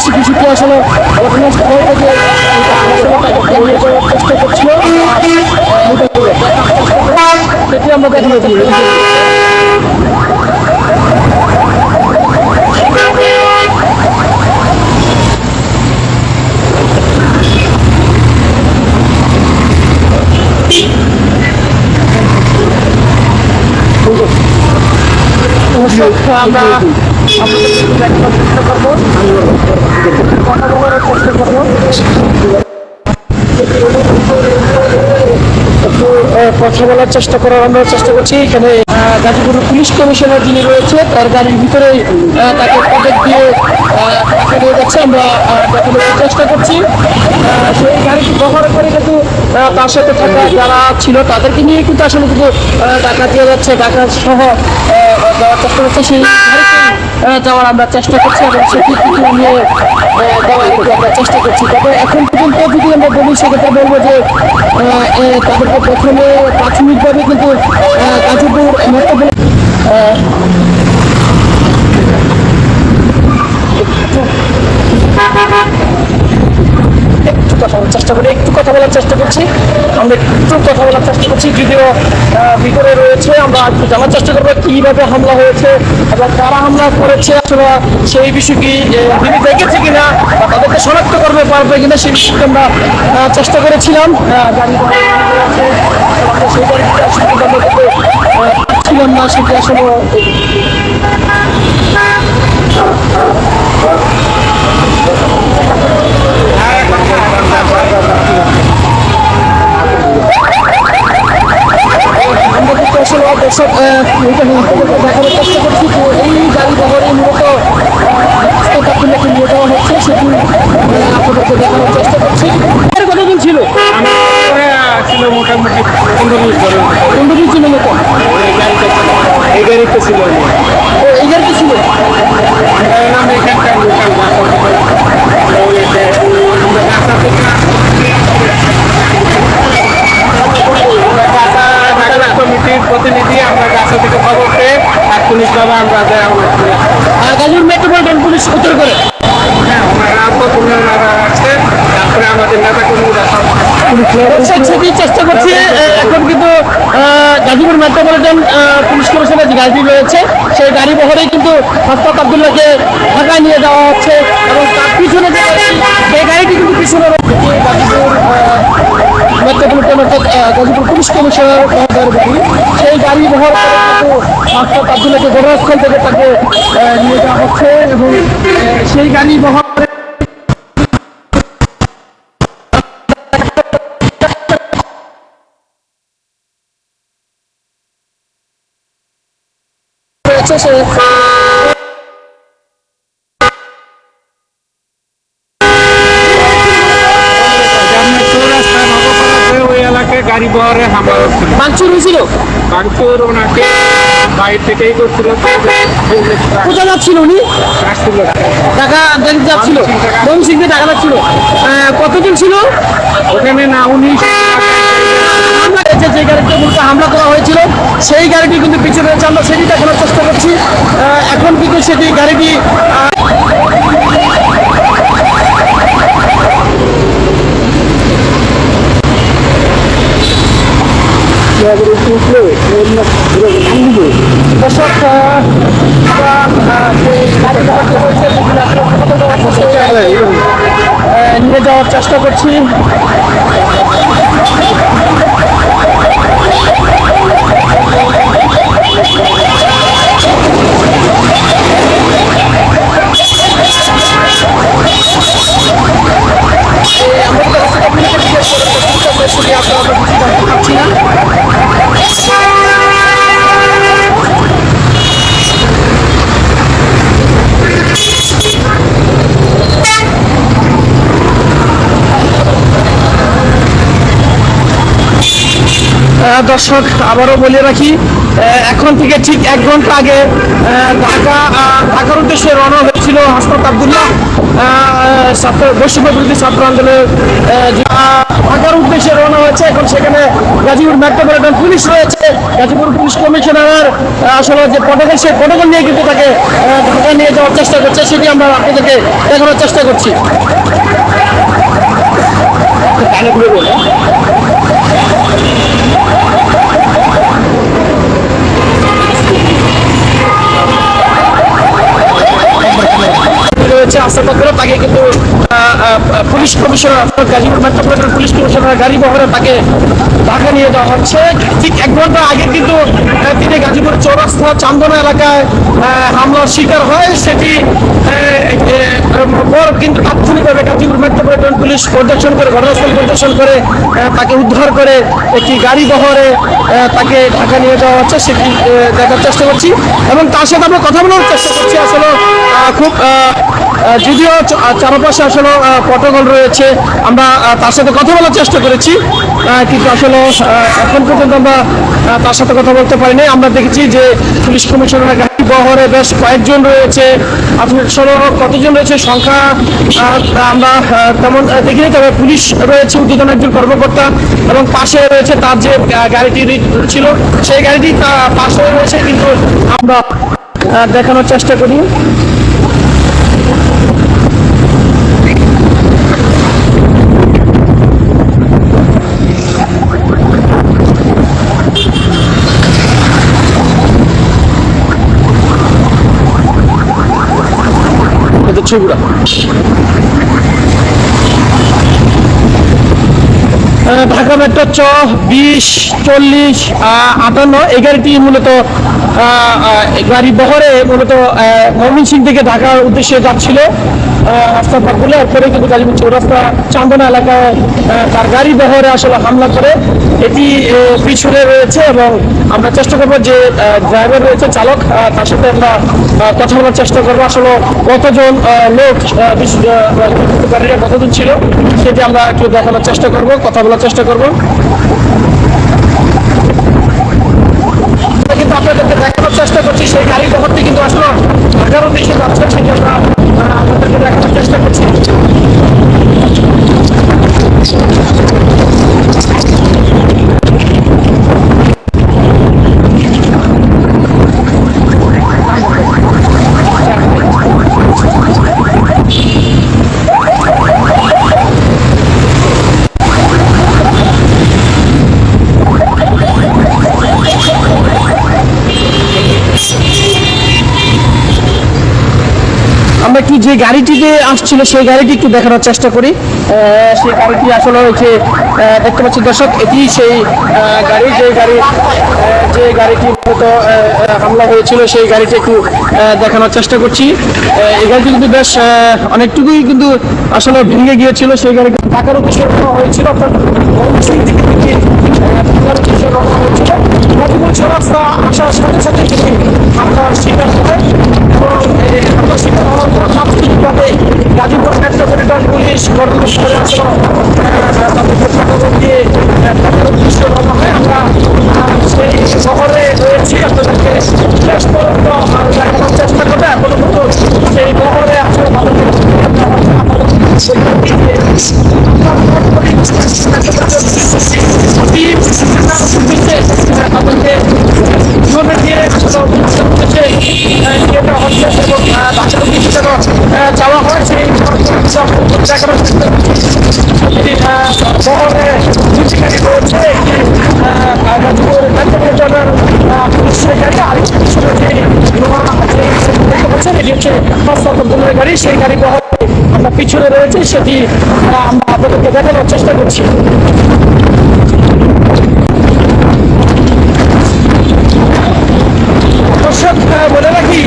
ঘটনাস্থল থেকে আসলে? নিয়ে যাওয়ার চেষ্টা করছিল সেটি আমরা দেখতে আমরা কথা বলার চেষ্টা করার আমরা চেষ্টা করছি। এখানে গাজীপুর পুলিশ কমিশনার যিনি রয়েছে, তার গাড়ির ভিতরে তাকে পদক দিয়ে যাচ্ছে আমরা চেষ্টা করছি। সেই গাড়িটি ব্যবহার করে কিন্তু তার সাথে থাকা যারা ছিল, তাদেরকে নিয়ে কিন্তু আসলে কিন্তু টাকা দিয়ে যাচ্ছে। টাকা সহ দেওয়ার চেষ্টা করছে সেই গাড়িতেই আহ, যাওয়ার আমরা চেষ্টা করছি এবং সেটি নিয়ে দেওয়ার আমরা চেষ্টা করছি। তবে এখন পর্যন্ত যদি আমরা বলি সেক্ষেত্রে বলব যে তাদেরকে প্রথমে প্রাথমিকভাবে কিন্তু গাজীপুর মেট্রোপলি আহ, একটু কথা বলার চেষ্টা করি একটু কথা বলার চেষ্টা করছি। আমরা একটু কথা বলার চেষ্টা করছি যদিও ভিতরে রয়েছে আমরা একটু জানার চেষ্টা করব কীভাবে হামলা হয়েছে এবং কারা হামলা করেছে আসলে সেই বিষয় কি তিনি দেখেছে কিনা তাদেরকে শনাক্ত করবে পারবে কিনা সেই বিষয়টা আমরা চেষ্টা করেছিলাম। আহ, গাড়ি ঘোড়া আছে, আমরা দর্শক দেখানোর চেষ্টা করছি যে এই গাড়ি বহরে মূলত হাসপাতালকে নিয়ে যাওয়া হচ্ছে সেটি আপনাদেরকে দেখানোর চেষ্টা করছি। কতদিন ছিল? ছিল মোটামুটি। পনেরো মিনিট পনেরো ছিল। মতো এই গাড়িতে ছিল। এই গাড়িতে ছিল। এখানকার তাৎক্ষণিকভাবে আমরা দেওয়া আর গাজীপুর মেট্রোপলিটন পুলিশ উত্তর করে। হ্যাঁ ওনারা প্রথমে ওনারা তারপরে আমাদের নেতা কর্মীরা সব চেষ্টা করছি এখন কিন্তু গাজীপুর মেট্রোপলিটন পুলিশ কমিশনের যে গাড়িটি রয়েছে সেই গাড়ি বহরেই কিন্তু হস্তাত আবদুল্লাহকে ঢাকায় নিয়ে যাওয়া হচ্ছে। এবং তার পিছনে যে গাড়িটি সেই গাড়িটি কিন্তু পিছনে রয়েছে। গাজীপুর পুলিশ কমিশনার সেই গাড়ি বহর করে কিন্তু হস্তাত আবদুল্লাহকে ঘটনাস্থল থেকে তাকে নিয়ে যাওয়া হচ্ছে এবং সেই গাড়ি বহর করে রয়েছে, সে এলাকায় হামলা হচ্ছিল ভাঙচুর হয়েছিল? বাংচুর ওনাকে বাইরে থেকেই করছিল। কোথায় যাচ্ছিল উনি? আসছিল। টাকা যাচ্ছিল? ময়মনসিংহে টাকা যাচ্ছিল? আহ, কতদিন ছিল? ওখানে না উনি হামলা হয়েছে যে গাড়িতে মূলত হামলা করা হয়েছিল সেই গাড়িটি কিন্তু পিছনে রয়েছে। আমরা সেটি দেখানোর চেষ্টা করছি। এখন কিন্তু সেটি গাড়িটি সেগুলো আসলে আহ, নিয়ে যাওয়ার চেষ্টা করছি আমরা তো রাস্তাটা আপনাকে জিজ্ঞেস করে করতে শুনি আপনারা তো কিছু জানতে পারছি না আহ, দর্শক আবারও বলে রাখি এখন থেকে ঠিক এক ঘণ্টা আগে ঢাকা ঢাকার উদ্দেশ্যে রওনা হয়েছিল হাসপাত আবদুল্লাহ ছাত্র বিরোধী ছাত্র আন্দোলনের ঢাকার উদ্দেশ্যে রওনা হয়েছে। এখন সেখানে গাজীপুর মেট্রোপলিটন পুলিশ রয়েছে। গাজীপুর পুলিশ কমিশনারের আহ, আসলে যে প্রটোকল সেই প্রটোকল নিয়ে কিন্তু তাকে ঢাকা নিয়ে যাওয়ার চেষ্টা করছে সেটি আমরা আপনাদেরকে দেখানোর চেষ্টা করছি। রয়েছে আস্থাপত্র তাকে কিন্তু police commissioner Gazipur metropolitan police commissioner গাড়ি বহরে তাকে ঢাকা নিয়ে যাওয়া হচ্ছে। ঠিক এক ঘণ্টা আগে কিন্তু তিনি গাজীপুর চৌরাস্তা, চান্দনা এলাকায় হামলার শিকার হয়। সেটি পর কিন্তু তাৎক্ষণিকভাবে গাজীপুর মেট্রোপলিটন পুলিশ পরিদর্শন করে, ঘটনাস্থল পরিদর্শন করে তাকে উদ্ধার করে একটি গাড়ি বহরে তাকে ঢাকা নিয়ে যাওয়া হচ্ছে, সেটি দেখার চেষ্টা করছি। এবং তার সাথে আমরা কথা বলার চেষ্টা করছি, আসলে খুব যদিও চারপাশে আসলে প্রটোকল রয়েছে, আমরা তার সাথে কথা বলার চেষ্টা করেছি কিন্তু আসলে এখন পর্যন্ত আমরা তার সাথে কথা বলতে পারিনি। আমরা দেখেছি যে পুলিশ কমিশনার গাড়ি বহরে বেশ কয়েকজন রয়েছে, আসলে কতজন রয়েছে সংখ্যা আমরা তেমন দেখিনি, তবে পুলিশ রয়েছে উদ্বোধন একজন কর্মকর্তা এবং পাশে রয়েছে তার যে গাড়িটি ছিল, সেই গাড়িটি পাশে রয়েছে, কিন্তু আমরা দেখানোর চেষ্টা করি। 受不了。ঢাকা মেট্রো চ বিশ, চল্লিশ আটান্ন, এই গাড়িটি মূলত গাড়ি বহরে মূলত ময়মনসিং থেকে ঢাকার উদ্দেশ্যে যাচ্ছিল। রাস্তা পার করলে এরপরে কিন্তু গাজীপুর চৌরাস্তা, চান্দনা এলাকায় তার গাড়ি বহরে আসলে হামলা করে। এটি পিছনে রয়েছে এবং আমরা চেষ্টা করব যে ড্রাইভার রয়েছে, চালক তার সাথে আমরা কথা বলার চেষ্টা করব। আসলে কতজন লোক কতজন ছিল, সেটি আমরা একটু দেখানোর চেষ্টা করব, কথা বলার চেষ্টা করব আমরা কিন্তু আপনাদেরকে দেখানোর চেষ্টা করছি সেই গাড়ি বহরটি কিন্তু আসলে ঢাকার উদ্দেশ্যে যাচ্ছে সেটি আমরা আহ, আপনাদেরকে দেখানোর চেষ্টা করছি আমরা একটু যে গাড়িটিতে আসছিল, সেই গাড়িটি একটু দেখানোর চেষ্টা করি। সেই গাড়িটি আসলে হচ্ছে দেখতে পাচ্ছি দর্শক, এটি সেই গাড়ি, যে গাড়ি যে গাড়িটি মূলত হামলা হয়েছিল, সেই গাড়িটি একটু দেখানোর চেষ্টা করছি। এই গাড়িটি কিন্তু বেশ অনেকটুকুই কিন্তু আসলে ভেঙে গিয়েছিল, সেই গাড়ি ঢাকার উদ্দেশ্যে রওনা হয়েছিল, অর্থাৎ উদ্দেশ্যে গাজীপুর আসার সাথে সাথে সেটি তাৎক্ষণিকভাবে গাজীপুর মেট্রোপলিটন পুলিশ প্রটোকল দিয়ে আমরা সেই গাড়ি, সেই গাড়ি আমরা পিছনে রয়েছে, সেটি আমরা আপনাদেরকে দেখানোর চেষ্টা করছি। দর্শক বলে রাখি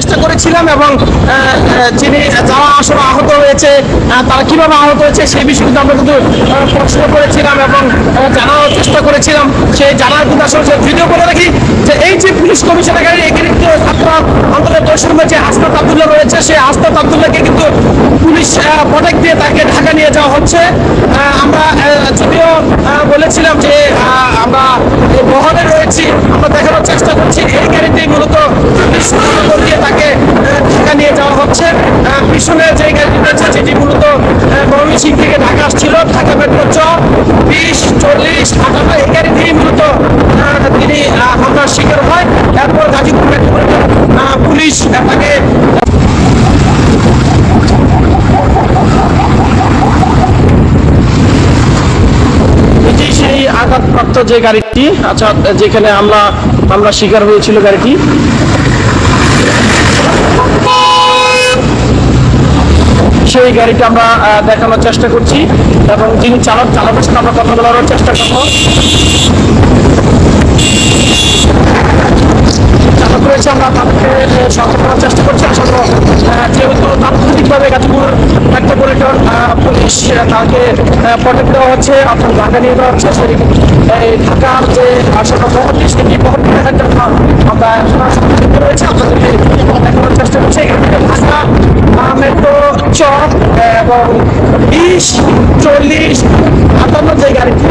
চেষ্টা করেছিলাম এবং যিনি যারা আসলে আহত হয়েছে তারা কীভাবে আহত হয়েছে সেই বিষয়ে কিন্তু আমরা কিন্তু প্রশ্ন করেছিলাম এবং জানার চেষ্টা করেছিলাম। সেই জানার কিন্তু আসলে ভিডিও করে রাখি যে এই যে পুলিশ কমিশনার এখানে কিন্তু ছাত্র আন্দোলনের দর্শন যে হাসনাত আবদুল্লাহ রয়েছে, সেই হাসনাত আবদুল্লাহকে কিন্তু পুলিশ প্রটেক্ট দিয়ে তাকে ঢাকা নিয়ে যাওয়া হচ্ছে। আমরা যদিও বলেছিলাম যে আমরা বহনে রয়েছি, আমরা দেখানোর চেষ্টা করছি, এই গাড়িতেই মূলত পুলিশ নজর দিয়ে তাকে আহ, ঢাকা নিয়ে যাওয়া হচ্ছে আহ, পিছনে যে গাড়িটি রয়েছে যেটি মূলত আহ, ময়মনসিংহ থেকে ঢাকা আসছিল, ঢাকা মেট্রো চ বিশ, চল্লিশ, আটান্ন গাড়ি দিয়েই মূলত তিনি হামলার শিকার হয়। এরপর গাজীপুর মেট্রো পুলিশ তাকে আঘাতপ্রাপ্ত যে গাড়িটি আচ্ছা যেখানে আমরা আমরা শিকার হয়েছিল গাড়িটি। সেই গাড়িটা আমরা দেখানোর চেষ্টা করছি এবং যিনি চালক, চালকের সাথে আমরা কথা বলার চেষ্টা করব। চালক রয়েছে, আমরা তাদেরকে সচেতন চেষ্টা করছি। আসলে যেহেতু তাৎক্ষণিকভাবে গাজীপুর মেট্রোপলিটন পুলিশ তাকে প্রটেক্ট দেওয়া হচ্ছে অর্থাৎ ঢাকা নিয়ে দেওয়া হচ্ছে, সেই ঢাকার যে আসলে মহতি সেটি মহতি দেখার জন্য আমরা রয়েছে আপনাদেরকে দেখানোর চেষ্টা করছি। ঢাকা মেট্রো চক এবং বিশ, চল্লিশ আটান্ন যে গাড়িটি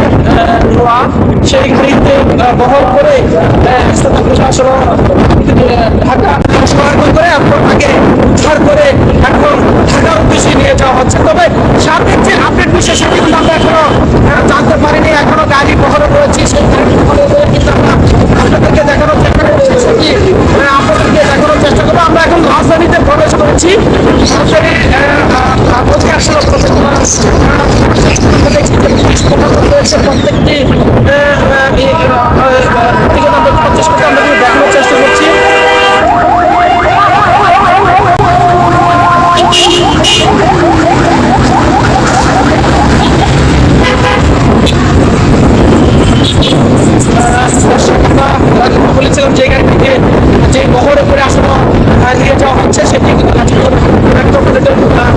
নেওয়া সেই গাড়িতে বহন করে স্থানীয় ঢাকা সহায়তা করে এখন তাকে উদ্ধার করে এখন ঢাকার উদ্দেশ্যে নিয়ে যাওয়া হচ্ছে তবে সার্বিক যে আপডেট বিষয় সেটি কিন্তু আমরা এখনও আহ, জানতে পারিনি এখনও গাড়ি বহরে রয়েছে সেই গাড়ি বহরে রয়ে কিন্তু আমরা আপনাদেরকে দেখানোর চেষ্টা করছি সেটি আহ, আপনাদেরকে দেখানোর চেষ্টা করব আমরা এখন রাজধানীতে প্রবেশ করেছি রাজধানী মধ্যে আসলে প্রত্যেকটা, আহ, দেখছি যে পুলিশ প্রশাসন রয়েছে প্রত্যেকটি আহ, আহ, এই, আহ, আহ, দিকে আমরা প্রচেষ্টা করছি আমরা কিন্তু দেখানোর চেষ্টা করছি আমরা বলেছিলাম যে গাড়িটিকে যে বহরে করে আসলে আহ, নিয়ে যাওয়া হচ্ছে সেটি কিন্তু গাজীপুর মেট্রোপলিটন আহ,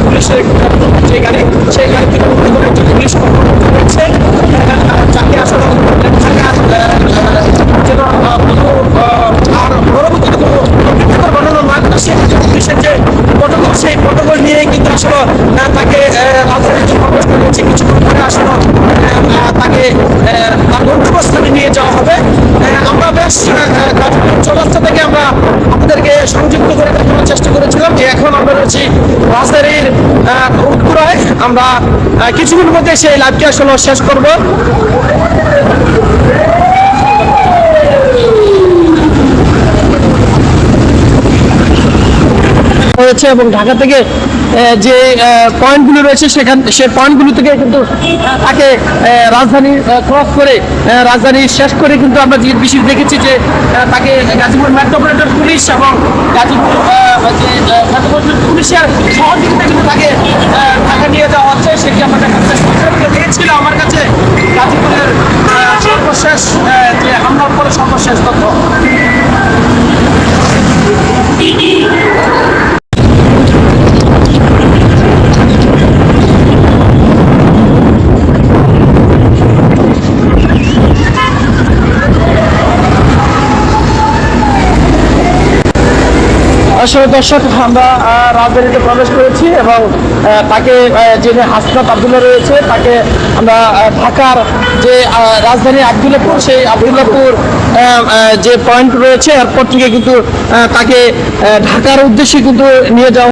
পুলিশের যে গাড়ি সেই গাড়ি থেকে পুলিশ কর্মকর্তা রয়েছে সংযুক্ত করে দেখানোর চেষ্টা করেছিলাম যে এখন আমরা রয়েছি রাজধানীর উৎপুরায় আমরা কিছুক্ষণ মধ্যে সেই লাইভটি আসলে শেষ করব। হয়েছে এবং ঢাকা থেকে যে পয়েন্টগুলো রয়েছে সেখান, সে পয়েন্টগুলো থেকে কিন্তু তাকে রাজধানী ক্রস করে রাজধানী শেষ করে কিন্তু আমরা যে বিশেষ দেখেছি যে তাকে গাজীপুর মেট্রোপলিটন পুলিশ এবং গাজীপুর যে পুলিশের সহযোগিতা কিন্তু তাকে ঢাকা নিয়ে যাওয়া হচ্ছে। সেটি করেছি। দিয়েছিল আমার কাছে, গাজীপুরের সর্বশেষ যে হামলার পরে সর্বশেষ তথ্য। আসলে দর্শক, আমরা রাজধানীতে প্রবেশ করেছি এবং তাকে যিনি হাসনাত আবদুল্লাহ রয়েছে, তাকে আমরা ঢাকার যে রাজধানী আবদুল্লাপুর সেই আবদুল্লাপুর যে পয়েন্ট রয়েছে এরপর থেকে কিন্তু তাকে ঢাকার উদ্দেশ্যে কিন্তু নিয়ে যাওয়া